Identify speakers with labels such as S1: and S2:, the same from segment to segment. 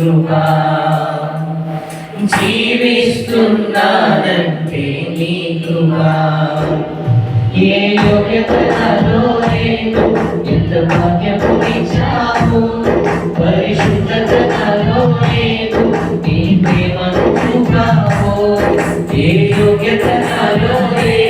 S1: కృప జీవిస్తున్నానంటే నీ కృప ఏ యోగ్యతలో నేను ఎంత భాగ్యము ఇచ్చావు? పరిశుద్ధతలో నేను నీ ప్రేమను చూపావు. ఏ
S2: యోగ్యతలో నేను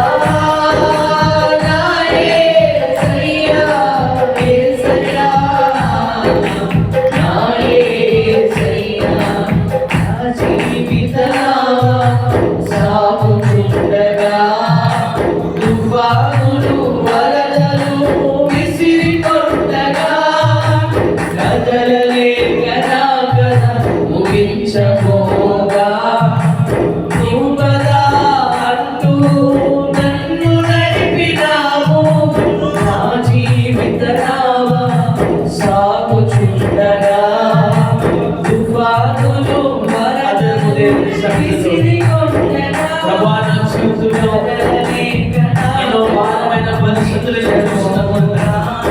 S2: 这边显示我的朋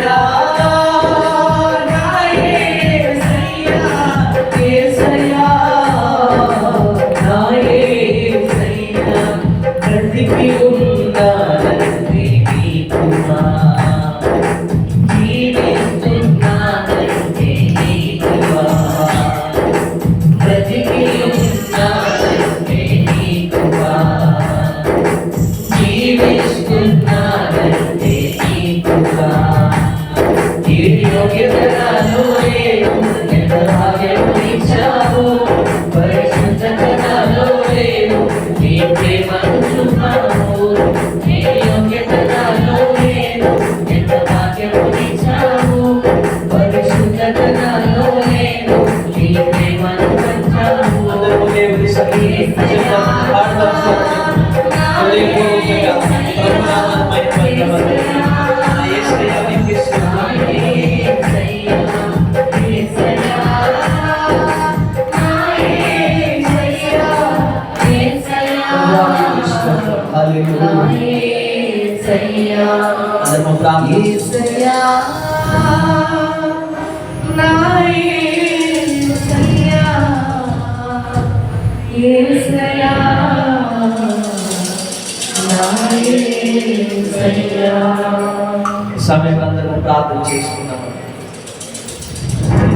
S1: సమయం అందరం ప్రార్థన చేసుకున్నాం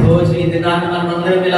S1: రోజు ఈ దినాన్ని మనం అందరం ఇలా